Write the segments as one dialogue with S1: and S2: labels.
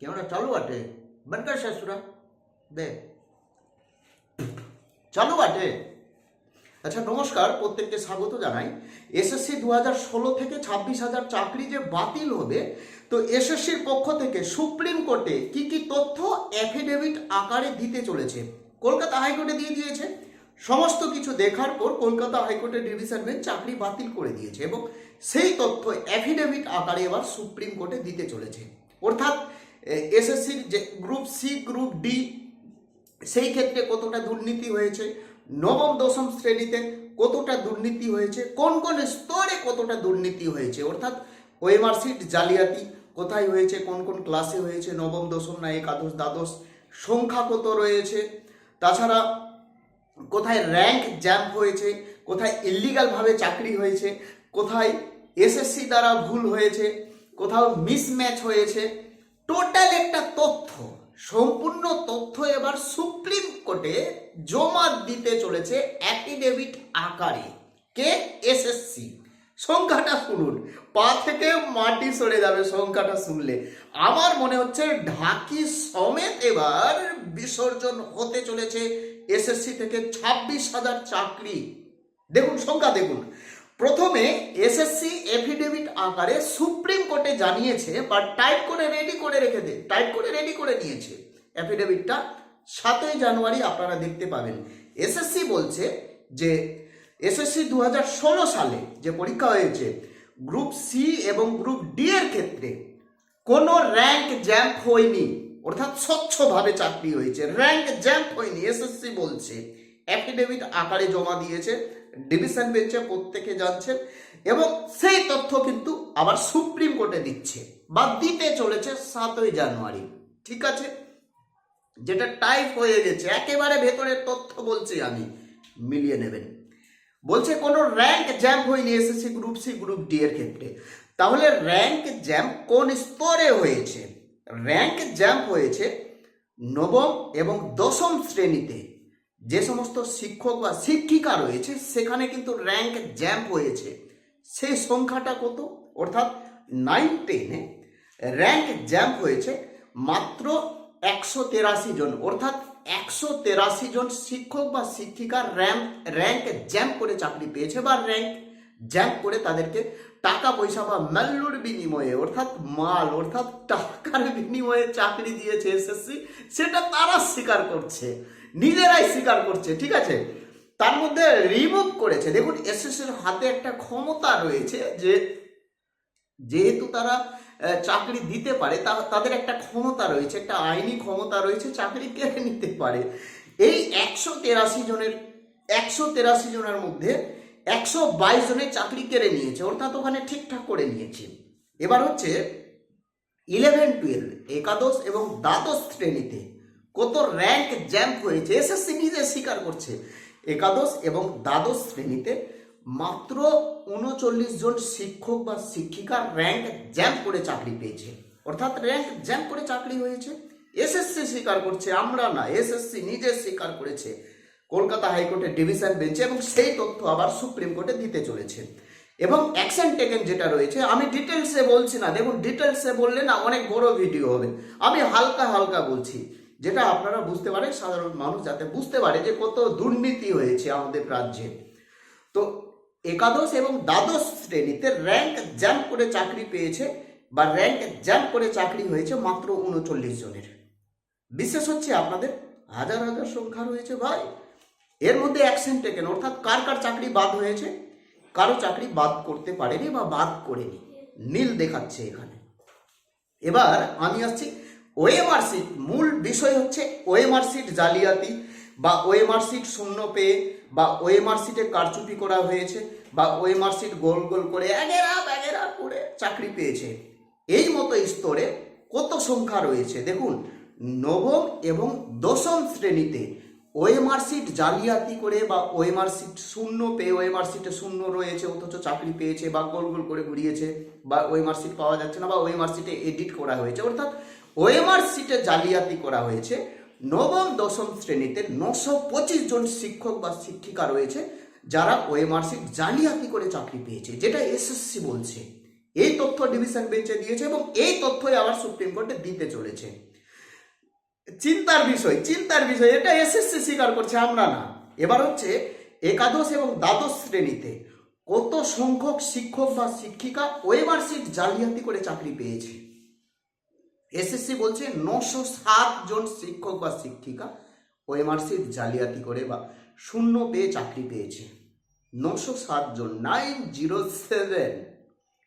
S1: কেমন চালু વાટે બંધ કર સાસુરા দে চালু বাটে আচ্ছা নমস্কার প্রত্যেককে স্বাগত জানাই। এসএসসি দু হাজার ষোলো থেকে ছাব্বিশ হাজার চাকরি যে বাতিল হবে, তো এসএসসির পক্ষ থেকে সুপ্রিম কোর্টে কি কি তথ্য অ্যাফিডেভিট আকারে দিতে চলেছে? কলকাতা হাইকোর্টে দিয়ে দিয়েছে। সমস্ত কিছু দেখার পর কলকাতা হাইকোর্টের ডিভিশন বেঞ্চ চাকরি বাতিল করে দিয়েছে এবং সেই তথ্য অ্যাফিডেভিট আকারে এবার সুপ্রিম কোর্টে দিতে চলেছে। অর্থাৎ এসএসসির যে গ্রুপ সি গ্রুপ ডি সেই ক্ষেত্রে কতটা দুর্নীতি হয়েছে? নবম, দশম শ্রেণীতে কতটা দুর্নীতি হয়েছে? কোন কোন স্তরে কতটা দুর্নীতি হয়েছে? অর্থাৎ ওএমআর সিট জালিয়াতি কোথায় হয়েছে? কোন কোন ক্লাসে হয়েছে? নবম, দশম না একাদশ, দ্বাদশ সংখ্যা কত রয়েছে? তাছাড়া কোথায় র্যাঙ্ক জ্যাম্প হয়েছে? কোথায় ইলিগালভাবে চাকরি হয়েছে? কোথায় এসএসসি দ্বারা ভুল হয়েছে? কোথাও মিসম্যাচ হয়েছে? টোটাল একটা তথ্য, সম্পূর্ণ তথ্য এবার সুপ্রিম কোর্টে জমা দিতে চলেছে অ্যাফিডেভিট আকারে। কে? এসএসসি সংখ্যাটা শুনুন, পা থেকে মাটি সরে যাবে সংখ্যাটা শুনলে। আমার মনে হচ্ছে ঢাকি সমেত এবার বিসর্জন হতে চলেছে এসএসসি থেকে ছাব্বিশ হাজার চাকরি। দেখুন, সংখ্যা দেখুন। প্রথমে এসএসসি এফিডেভিট আকারে সুপ্রিম কোর্টে জানিয়েছে বা টাইপ করে রেডি করে রেখে দে টাইপ করে রেডি করে নিয়েছে অ্যাফিডেভিটটা সাতই জানুয়ারি আপনারা দেখতে পাবেন। এসএসসি বলছে যে, এসএসসি দু হাজার ষোলো সালে যে পরীক্ষা হয়েছে গ্রুপ সি এবং গ্রুপ ডি এর ক্ষেত্রে কোনো র্যাঙ্ক জ্যাম্প হয়নি, অর্থাৎ স্বচ্ছভাবে চাকরি হয়েছে। র্যাঙ্ক জ্যাম্প হয়নি। এসএসসি বলছে অ্যাফিডেভিট আকারে জমা দিয়েছে। ডিভিশন বেঞ্চে প্রত্যেকে জানছেন এবং সেই তথ্য কিন্তু আবার সুপ্রিম কোর্টে দিচ্ছে। বা দিতে চলেছে সাতই জানুয়ারি। ঠিক আছে? যেটা টাইপ হয়ে গেছে, একেবারে ভেতরের তথ্য বলছি আমি, মিলিয়ে নেবেন। বলছে কোনো র্যাঙ্ক জ্যাম্প হয়নি SSC group C, group D এর ক্ষেত্রে। তাহলে র্যাঙ্ক জ্যাম্প কোন স্তরে হয়েছে? র্যাঙ্ক জ্যাম্প হয়েছে নবম এবং দশম শ্রেণীতে। যে সমস্ত শিক্ষক বা শিক্ষিকা রয়েছে, সেখানে কিন্তু র্যাঙ্ক জ্যাম্প হয়েছে। সেই সংখ্যাটা কত? অর্থাৎ নাইন টেনে র্যাঙ্ক জ্যাম্প হয়েছে মাত্র একশো তেরাশি জন। অর্থাৎ একশো তেরাশি জন শিক্ষক বা শিক্ষিকার র্যাঙ্ক র্যাঙ্ক জ্যাম্প করে চাকরি পেয়েছে বা র্যাঙ্ক জ্যাম্প করে তাদেরকে টাকা পয়সা বা ম্যাল্যুর বিনিময়ে, অর্থাৎ মাল, অর্থাৎ টাকার বিনিময়ে চাকরি দিয়েছে এসএসসি, সেটা তারা স্বীকার করছে। নিজেরাই স্বীকার করছে, ঠিক আছে? তার মধ্যে রিমুভ করেছে। দেখুন এসএসসির হাতে একটা ক্ষমতা রয়েছে যে, যেহেতু তারা চাকরি দিতে পারে তাদের একটা ক্ষমতা রয়েছে, একটা আইনি ক্ষমতা রয়েছে, চাকরি কেড়ে নিতে পারে। এই একশো তেরাশি জনের, একশো তেরাশি জনের মধ্যে একশো বাইশ জনের চাকরি কেড়ে নিয়েছে, অর্থাৎ ওখানে ঠিকঠাক করে নিয়েছে। এবার হচ্ছে ইলেভেন টুয়েলভ একাদশ এবং দ্বাদশ শ্রেণীতে কত র্যাঙ্ক জ্যাম্প হয়েছে এসএসসি নিজে স্বীকার করছে। একাদশ এবং দ্বাদশ শ্রেণীতে মাত্র উনচল্লিশ জন শিক্ষক বা শিক্ষিকা র্যাঙ্ক জ্যাম্প করে চাকরি পেয়েছে। অর্থাৎ র্যাঙ্ক জ্যাম্প করে চাকরি হয়েছে এসএসসি স্বীকার করছে, আমরা না এসএসসি নিজে স্বীকার করেছে। কলকাতা হাইকোর্টের ডিভিশন বেঞ্চে এবং সেই তথ্য আবার সুপ্রিম কোর্টে দিতে চলেছে। এবং অ্যাকশন টেকেন যেটা রয়েছে, আমি ডিটেলসে বলছি না, দেখুন ডিটেলসে বললে না অনেক বড় ভিডিও হবে। আমি হালকা হালকা বলছি। যেটা আপনারা বুঝতে পারেন, সাধারণ মানুষ যাতে বুঝতে পারে যে কত দুর্নীতি হয়েছে আমাদের রাজ্যে। তো একাদশ এবং দ্বাদশ শ্রেণীতে র্যাঙ্ক জ্যাম্প করে চাকরি পেয়েছে বা র্যাঙ্ক জ্যাম্প করে চাকরি হয়েছে মাত্র উনচল্লিশ জনের। বিশেষ হচ্ছে আপনাদের হাজার হাজার সংখ্যা রয়েছে ভাই। এর মধ্যে অ্যাকশন টেকেন অর্থাৎ কার কার চাকরি বাদ হয়েছে, কারও চাকরি বাদ করতে পারেনি বা বাদ করেনি। নীল দেখাচ্ছে এখানে। এবার আমি আসছি ওএমআর সিট মূল বিষয় হচ্ছে ওএমআর সিট জালিয়াতি বা ওএমআর শূন্য পেয়ে বা ওএমআর সিটে কারচুপি করা হয়েছে বা ওএমআর গোল গোল করে এগেরা ব্যাগেরা করে চাকরি পেয়েছে। এই মতো স্তরে কত সংখ্যা রয়েছে? দেখুন, নবম এবং দশম শ্রেণীতে ওএমআর সিট জালিয়াতি করে বা ওএমআর সিট শূন্য পেয়ে ওএমআর সিটে শূন্য রয়েছে, অথচ চাকরি পেয়েছে বা গোল গোল করে ঘুরিয়েছে বা ওএমআর সিট পাওয়া যাচ্ছে না বা ওএমআর সিটে এডিট করা হয়েছে। অর্থাৎ ওএমআর সিটে জালিয়াতি করা হয়েছে। নবম, দশম শ্রেণীতে নশো পঁচিশ জন শিক্ষক বা শিক্ষিকা রয়েছে যারা ওএমআর সিট জালিয়াতি করে চাকরি পেয়েছে, যেটা এসএসসি বলছে। এই তথ্য ডিভিশন বেঞ্চে দিয়েছে এবং এই তথ্যই আবার সুপ্রিম কোর্টে দিতে চলেছে। চিন্তার বিষয় চিন্তার বিষয়, এটা এসএসসি স্বীকার করছে আমরা না। এবার হচ্ছে একাদশ এবং দ্বাদশ শ্রেণীতে কত সংখ্যক শিক্ষক বা শিক্ষিকা ওয়েমার সিট জালিয়াতি করে চাকরি পেয়েছে? এসএসসি বলছে নশো সাত জন শিক্ষক বা শিক্ষিকা ওয়েমার সিট জালিয়াতি করে বা শূন্য পেয়ে চাকরি পেয়েছে। নশো সাত জন, নাইন জিরো সেভেন।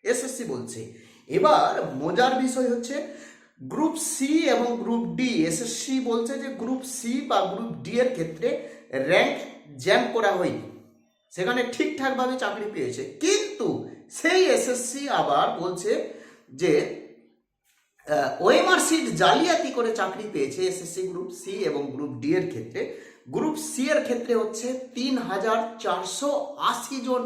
S1: এসএসসি বলছে। এবার মজার বিষয় হচ্ছে গ্রুপ সি এবং গ্রুপ ডি এসএসসি বলছে যে গ্রুপ সি বা গ্রুপ ডি এর ক্ষেত্রে র্যাঙ্ক জ্যাম করা হয়নি। সেখানে ঠিকঠাকভাবে চাকরি পেয়েছে। কিন্তু সেই এসএসসি আবার বলছে যে ওএমআর সিট জালিয়াতি করে চাকরি পেয়েছে এসএসসি গ্রুপ সি এবং গ্রুপ ডি এর ক্ষেত্রে। গ্রুপ সি এর ক্ষেত্রে হচ্ছে তিন হাজার চারশো আশি জন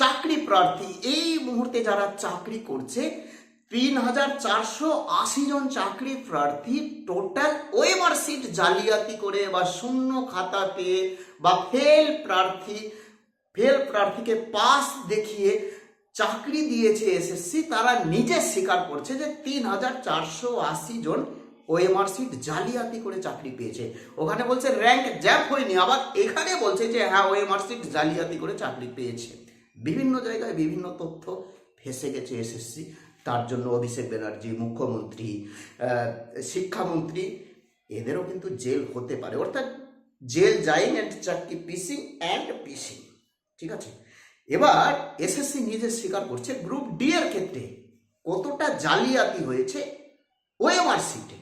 S1: চাকরি প্রার্থী। এই মুহূর্তে যারা চাকরি করছে তিন হাজার চারশো আশি জন চাকরি প্রার্থী টোটাল ওএমআর সিট জালিয়াতি করে বা শূন্য খাতা পেয়ে বা ফেল প্রার্থী ফেল প্রার্থীকে পাস দেখিয়ে চাকরি দিয়েছে এসএসসি তারা নিজে স্বীকার করছে যে তিন হাজার চারশো আশি জন ওএমআর সিট জালিয়াতি করে চাকরি পেয়েছে। ওখানে বলছে র্যাঙ্ক জ্যাপ হয়নি। আবার এখানে বলছে যে হ্যাঁ ওএমআর সিট জালিয়াতি করে চাকরি পেয়েছে। বিভিন্ন জায়গায় বিভিন্ন তথ্য ফেসে গেছে এসএসসি তার জন্য অভিষেক ব্যানার্জি, মুখ্যমন্ত্রী শিক্ষামন্ত্রী, এদেরও কিন্তু জেল হতে পারে। অর্থাৎ জেল যাইং অ্যান্ড চাকরি পিসিং অ্যান্ড পিসিং। ঠিক আছে? এবার এসএসসি নিজে স্বীকার করছে, গ্রুপ ডি এর ক্ষেত্রে কতটা জালিয়াতি হয়েছে ওএমআর সিটে।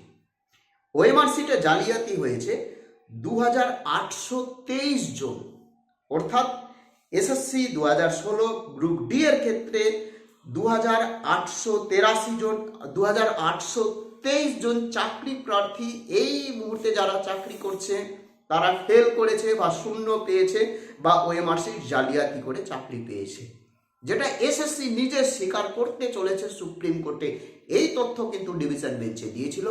S1: ওএমআর সিটে জালিয়াতি হয়েছে দু হাজার আটশো তেইশ জন। অর্থাৎ এসএসসি দু হাজার ষোলো, গ্রুপ ডি এর ক্ষেত্রে দু আটশো তেরাশি জন দু আটশো তেইশ জন চাকরি প্রার্থী এই মুহূর্তে যারা চাকরি করছে, তারা ফেল করেছে বা শূন্য পেয়েছে বা ওএমআরসি জালিয়াতি করে চাকরি পেয়েছে। যেটা এসএসসি নিজে স্বীকার করতে চলেছে সুপ্রিম কোর্টে এই তথ্য কিন্তু ডিভিশন বেঞ্চে দিয়েছিল।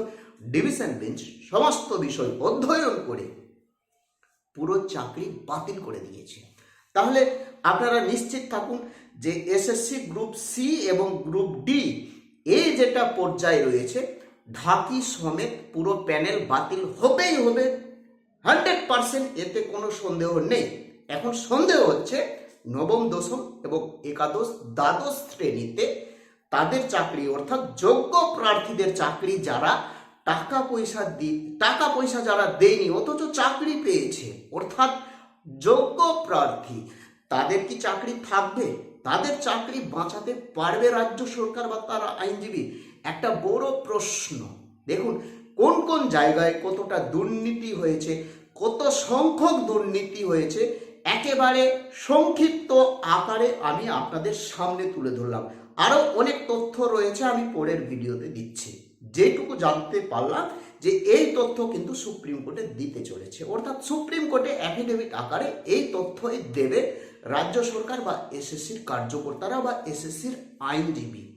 S1: ডিভিশন বেঞ্চ সমস্ত বিষয় অধ্যয়ন করে পুরো চাকরি বাতিল করে দিয়েছে। তাহলে আপনারা নিশ্চিত থাকুন যে এসএসসি গ্রুপ সি এবং গ্রুপ ডি এই যেটা পর্যায়ে রয়েছে, ঢাকি সমেত পুরো প্যানেল বাতিল হবেই হবে। হান্ড্রেড পার্সেন্ট এতে কোনো সন্দেহ নেই। এখন সন্দেহ হচ্ছে নবম, দশম এবং একাদশ, দ্বাদশ শ্রেণীতে তাদের চাকরি, অর্থাৎ যোগ্য প্রার্থীদের চাকরি যারা টাকা পয়সা দি, টাকা পয়সা যারা দেয়নি, অথচ চাকরি পেয়েছে, অর্থাৎ যোগ্য প্রার্থী। তাদের কি চাকরি থাকবে? তাদের চাকরি বাঁচাতে পারবে রাজ্য সরকার বা তার আইনজীবী? একটা বড় প্রশ্ন। দেখুন, কোন কোন জায়গায় কতটা দুর্নীতি হয়েছে, কত সংখ্যক দুর্নীতি হয়েছে, একেবারে সংক্ষিপ্ত আকারে আমি আপনাদের সামনে তুলে ধরলাম। আরও অনেক তথ্য রয়েছে, আমি পরের ভিডিওতে দিচ্ছি। যেটুকু জানতে পারলাম যে এই তথ্য কিন্তু সুপ্রিম কোর্টে দিতে চলেছে। অর্থাৎ সুপ্রিম কোর্টে অ্যাফিডেভিট আকারে এই তথ্যই দেবে রাজ্য সরকার বা এসএসসির কার্যকর্তারা বা এসএসসির আইনজীবী।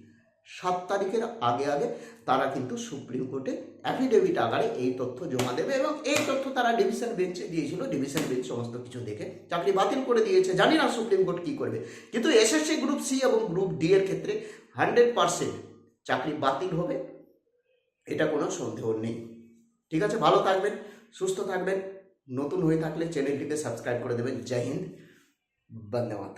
S1: সাত তারিখের আগে আগে তারা কিন্তু সুপ্রিম কোর্টে অ্যাফিডেভিট আকারে এই তথ্য জমা দেবে এবং এই তথ্য তারা ডিভিশন বেঞ্চে দিয়েছিল। ডিভিশন বেঞ্চ সমস্ত কিছু দেখে চাকরি বাতিল করে দিয়েছে। জানি না সুপ্রিম কোর্ট কী করবে। কিন্তু এসএসসি গ্রুপ সি এবং গ্রুপ ডি এর ক্ষেত্রে হান্ড্রেড পার্সেন্ট চাকরি বাতিল হবে। এটা কোনো সন্দেহ নেই। ঠিক আছে? ভালো থাকবেন, সুস্থ থাকবেন। নতুন হয়ে থাকলে চ্যানেলটিকে সাবস্ক্রাইব করে দেবেন। জয় হিন্দ। ಧನ್ಯವಾದ